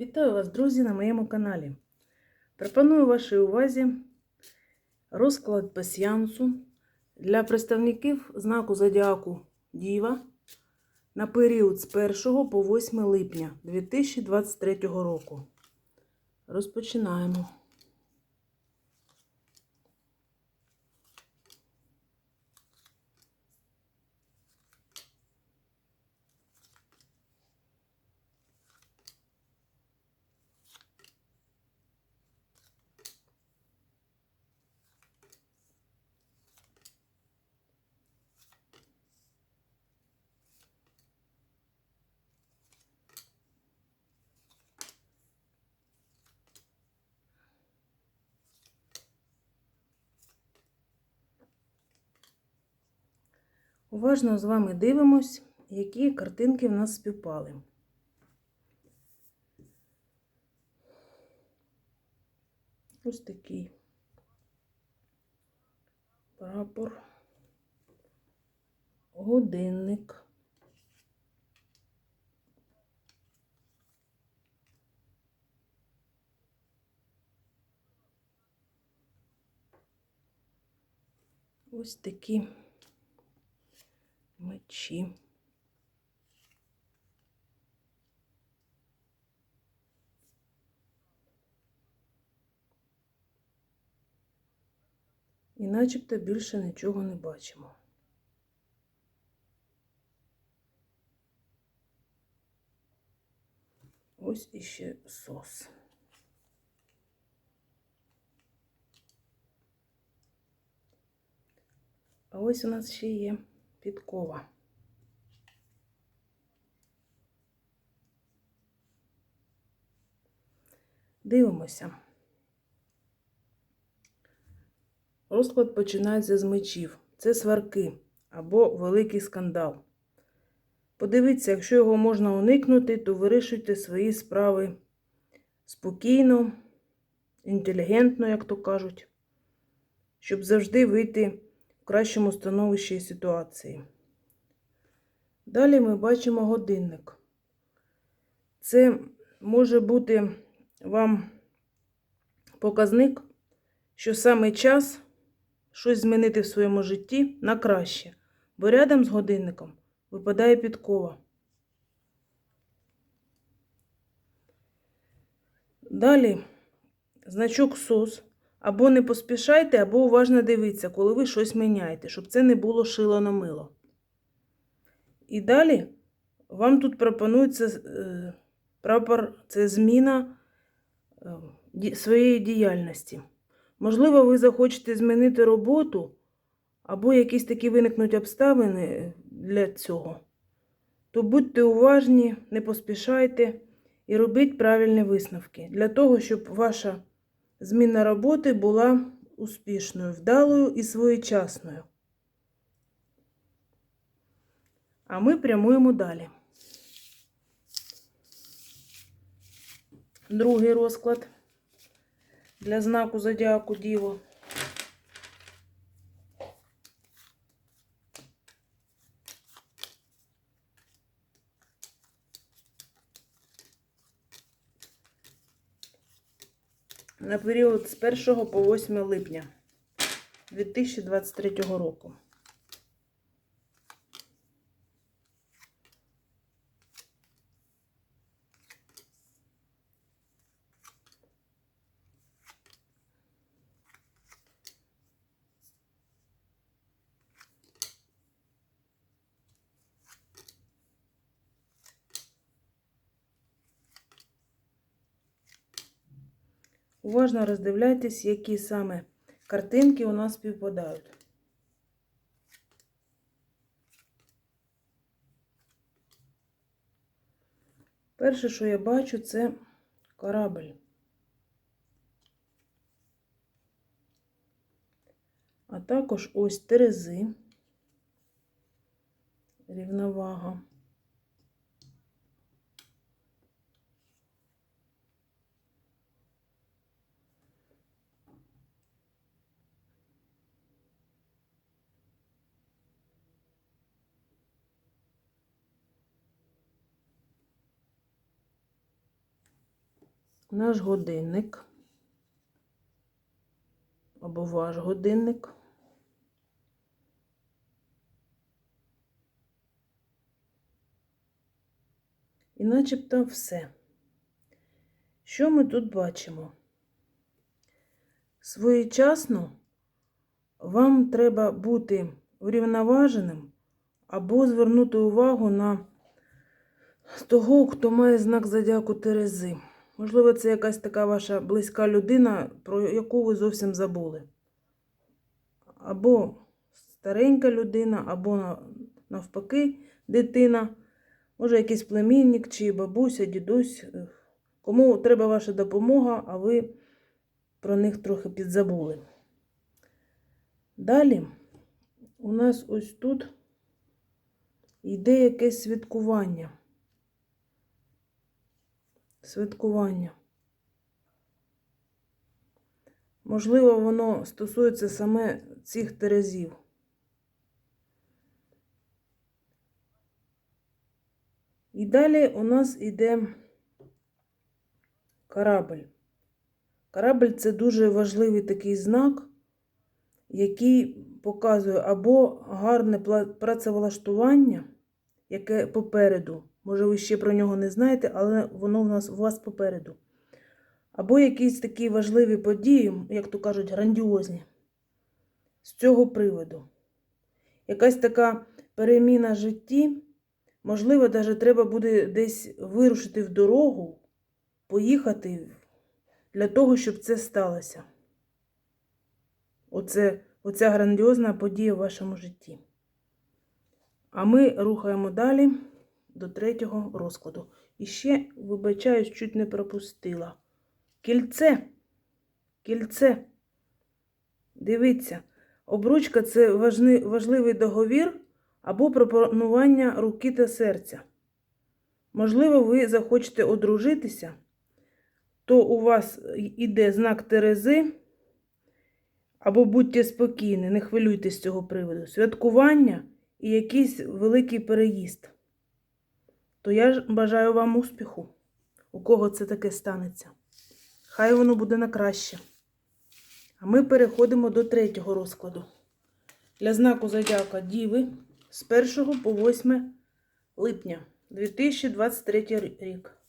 Вітаю вас, друзі, на моєму каналі. Пропоную вашій увазі розклад пасіянсу для представників знаку Зодіаку Діва на період з 1 по 8 липня 2023 року. Розпочинаємо. Уважно з вами дивимось, які картинки в нас співпали. Ось такий прапор, годинник. Ось такі мечі. І начебто більше нічого не бачимо. Ось іще сос. А ось у нас ще є підкова. Дивимося. Розклад починається з мечів. Це сварки або великий скандал. Подивіться, якщо його можна уникнути, то вирішуйте свої справи спокійно, інтелігентно, як то кажуть, щоб завжди вийти кращому становищі ситуації. Далі ми бачимо годинник. Це може бути вам показник, що саме час щось змінити в своєму житті на краще, бо рядом з годинником випадає підкова. Далі значок СОС. Або не поспішайте, або уважно дивіться, коли ви щось міняєте, щоб це не було шило на мило. І далі вам тут пропонується е, прапор, це зміна е, своєї діяльності. Можливо, ви захочете змінити роботу, або якісь такі виникнуть обставини для цього. То будьте уважні, не поспішайте і робіть правильні висновки для того, щоб ваша зміна роботи була успішною, вдалою і своєчасною. А ми прямуємо далі. Другий розклад для знаку Зодіаку Діво. На період з 1 по 8 липня 2023 року. Уважно роздивляйтесь, які саме картинки у нас співпадають. Перше, що я бачу, це корабль. А також ось терези, рівновага. Наш годинник або ваш годинник. І начебто все. Що ми тут бачимо? Своєчасно вам треба бути урівноваженим або звернути увагу на того, хто має знак зодіаку Терези. Можливо, це якась така ваша близька людина, про яку ви зовсім забули. Або старенька людина, або навпаки дитина, може якийсь племінник, чи бабуся, дідусь. Кому треба ваша допомога, а ви про них трохи підзабули. Далі у нас ось тут йде якесь святкування. Святкування. Можливо, воно стосується саме цих терезів. І далі у нас іде корабль. Корабль це дуже важливий такий знак, який показує або гарне працевлаштування, яке попереду. Може, ви ще про нього не знаєте, але воно в нас у вас попереду. Або якісь такі важливі події, як то кажуть, грандіозні. З цього приводу. Якась така переміна в житті. Можливо, навіть треба буде десь вирушити в дорогу, поїхати для того, щоб це сталося. Оце, оця грандіозна подія в вашому житті. А ми рухаємо далі до третього розкладу. І ще, вибачаюсь, чуть не пропустила. Кільце. Кільце. Дивіться, обручка це важливий договір або пропонування руки та серця. Можливо, ви захочете одружитися, то у вас іде знак Терези, або будьте спокійні, не хвилюйтесь з цього приводу. Святкування і якийсь великий переїзд. То я бажаю вам успіху, у кого це таке станеться. Хай воно буде на краще. А ми переходимо до третього розкладу. Для знаку Зодіака Діви з 1 по 8 липня 2023 рік.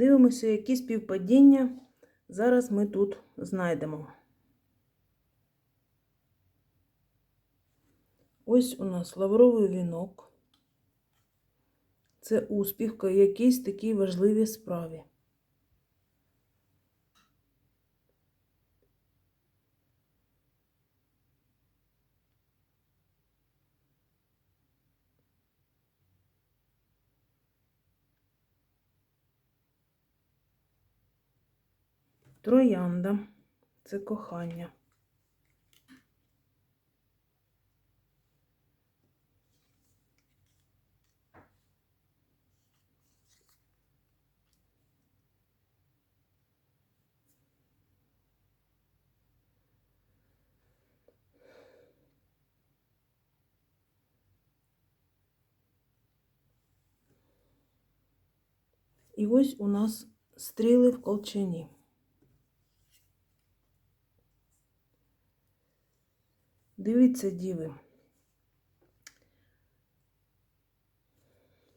Дивимося, які співпадіння зараз ми тут знайдемо. Ось у нас лавровий вінок. Це успіх в якійсь такій важливій справі. Троянда це кохання. І ось у нас стріли в колчані. Дивіться, діви.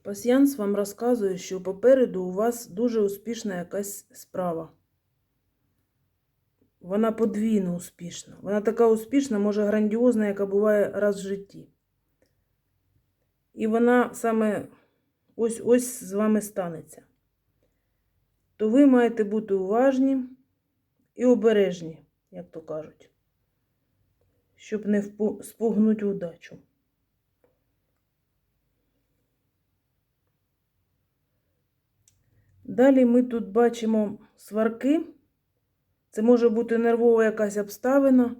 Пасьянс вам розказує, що попереду у вас дуже успішна якась справа. Вона подвійно успішна. Вона така успішна, може грандіозна, яка буває раз в житті. І вона саме ось ось з вами станеться, то ви маєте бути уважні і обережні, як то кажуть, щоб не спугнути удачу. Далі ми тут бачимо сварки. Це може бути нервова якась обставина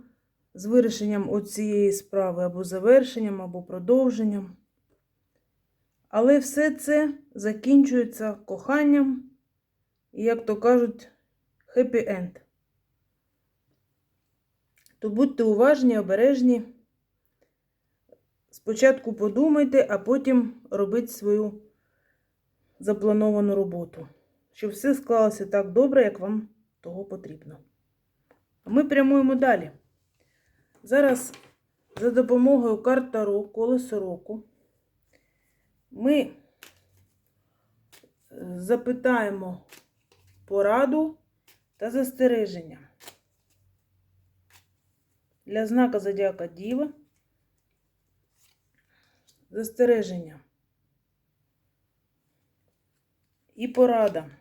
з вирішенням оцієї справи або завершенням, або продовженням. Але все це закінчується коханням і, як то кажуть, end. То будьте уважні, обережні. Спочатку подумайте, а потім робіть свою заплановану роботу, щоб все склалося так добре, як вам того потрібно. А ми прямуємо далі. Зараз за допомогою карт Таро, колесо року, ми е, запитаємо пораду та застереження для знака Зодіака Діва. Застереження. І порада.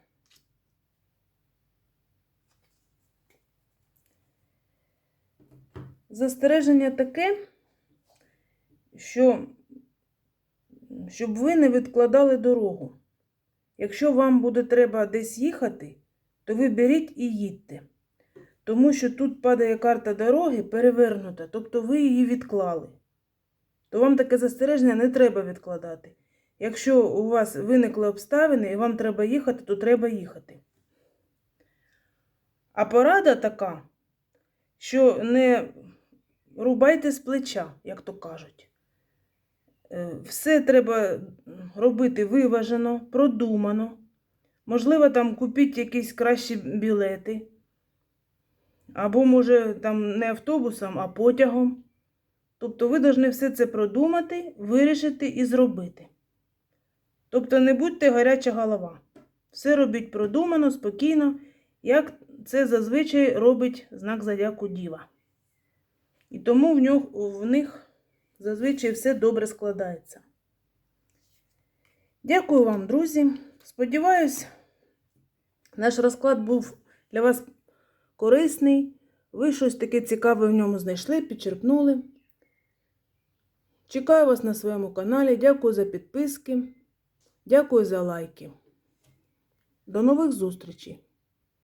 Застереження таке, що щоб ви не відкладали дорогу. Якщо вам буде треба десь їхати, то ви беріть і їдьте. Тому що тут падає карта дороги перевернута, тобто ви її відклали. То вам таке застереження не треба відкладати. Якщо у вас виникли обставини і вам треба їхати, то треба їхати. А порада така, що не рубайте з плеча, як то кажуть. Е, Все треба робити виважено, продумано. Можливо, там купіть якісь кращі білети. Або, може, там не автобусом, а потягом. Тобто ви повинні все це продумати, вирішити і зробити. Тобто не будьте гаряча голова. Все робіть продумано, спокійно, як це зазвичай робить знак зодіаку Діва. І тому в, нього, в них зазвичай все добре складається. Дякую вам, друзі. Сподіваюсь, наш розклад був для вас корисний. Ви щось таке цікаве в ньому знайшли, підчерпнули. Чекаю вас на своєму каналі. Дякую за підписки. Дякую за лайки. До нових зустрічей!